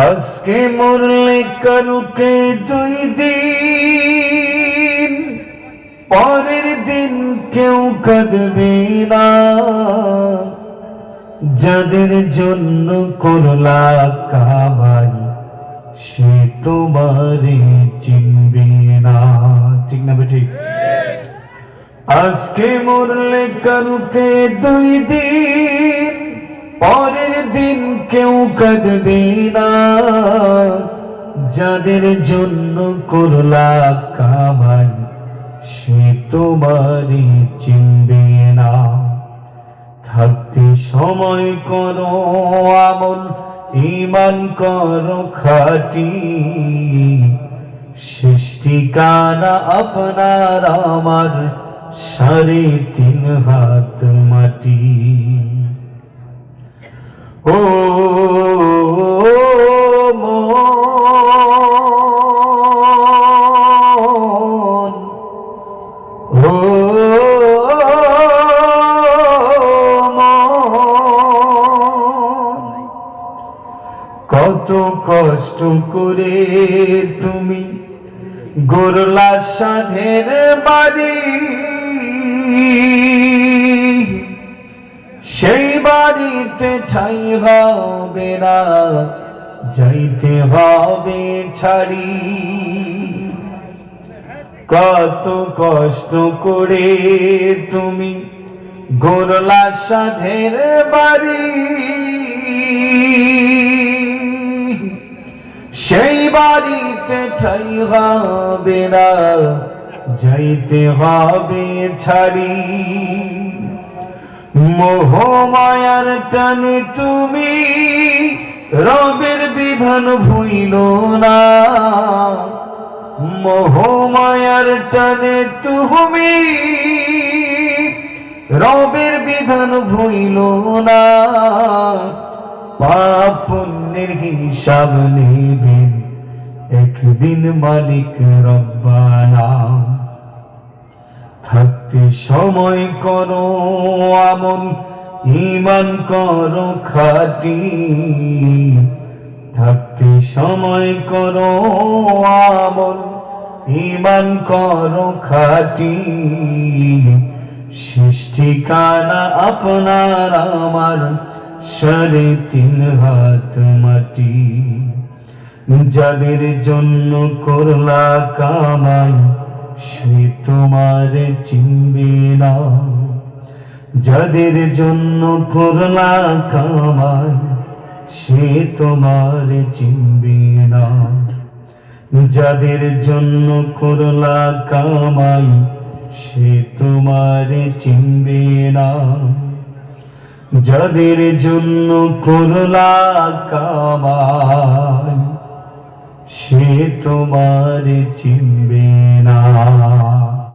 আজকে মরলে কালকে দুই দিন, পরের দিন কেউ কাঁদবে না। যাদের জন্য করলা কামাই, সে তোমারে চিনবে না। ঠিক না ঠিক আজকে মরলে কালকে দুই দিন পরের দিন কেউ কাঁদবে না। যাদের জন্য করলা কামাই সে তোমারই চিনবে না। থাকতে সময় করো, আমল ইমান করো খাটি। সৃষ্টিকানা আপনার আমার সাড়ে তিন হাত মাটি। ও কত কষ্ট করে তুমি গোরলা সাধের বাড়ি। সেই বাড়িতে ঠাই হবে না, যাইতে হবে ছাড়ি। কত কষ্ট করে তুমি গোরলা সাধের বাড়ি। সেই বাড়িতে ঠাই হবে না, যাইতে হবে ছাড়ি। মোহমায়ার টানে তুমি রবের বিধান ভুইল না। মোহমায়ার টানে তুমি রবের বিধান ভুইল না। পাপ পুণ্যের হিসাব নেবেন একদিন মালিক রব্বানা। থাকতে সময় করো, আমন ইমান করো খাটি। থাকতে সময় করো, আমন ইমান করো খাটি। সৃষ্টিকানা আপনার আমার সাড়ে তিন হাত মাটি। যাদের জন্য করলা কামাই তোমার চিনবে না। যাদের জন্য করলা কামাই সে তোমার চিনবে না। যাদের জন্য করলা কামাই সে তোমার চিনবে না। যাদের জন্য করলা কামাই সে তোমার চিনবে না।